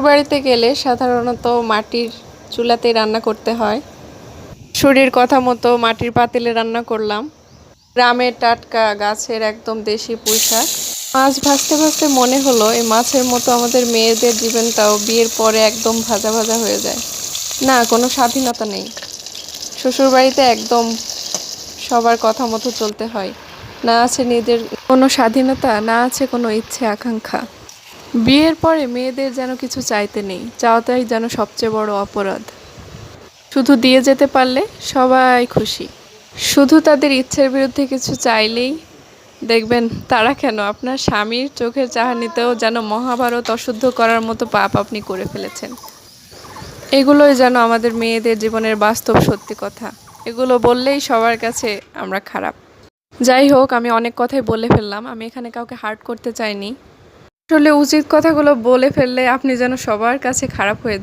বাড়িতে গেলে সাধারণত মাটির চুলাতেই রান্না করতে হয়। শরীর কথা মতো মাটির পাতিলে রান্না করলাম। গ্রামের টাটকা গাছের একদম দেশি পুঁইশাক। মাছ ভাজতে ভাজতে মনে হলো এই মাছের মতো আমাদের মেয়েদের জীবনটাও বিয়ের পরে একদম ভাজা ভাজা হয়ে যায়। না, কোনো স্বাধীনতা নেই। শ্বশুরবাড়িতে একদম সবার কথা মতো চলতে হয়। না আছে নিজের কোনো স্বাধীনতা, না আছে কোনো ইচ্ছে, আকাঙ্ক্ষা। বিয়ের পরে মেয়েদের যেন কিছু চাইতে নেই, চাওয়াটাই যেন সবচেয়ে বড় অপরাধ। শুধু দিয়ে যেতে পারলে সবাই খুশি। শুধু তাদের ইচ্ছের বিরুদ্ধে কিছু চাইলেই, দেখবেন তারা কেন আপনার স্বামীর চোখের চাহানিতেও যেন মহাভারত অশুদ্ধ করার মতো পাপ আপনি করে ফেলেছেন। এগুলোই যেন আমাদের মেয়েদের জীবনের বাস্তব সত্যি কথা। এগুলো বললেই সবার কাছে আমরা খারাপ। যাই হোক, আমি অনেক কথাই বলে ফেললাম। আমি এখানে কাউকে হার্ট করতে চাইনি। আসলে উচিত কথাগুলো বলে ফেললে আপনি যেন সবার কাছে খারাপ হয়ে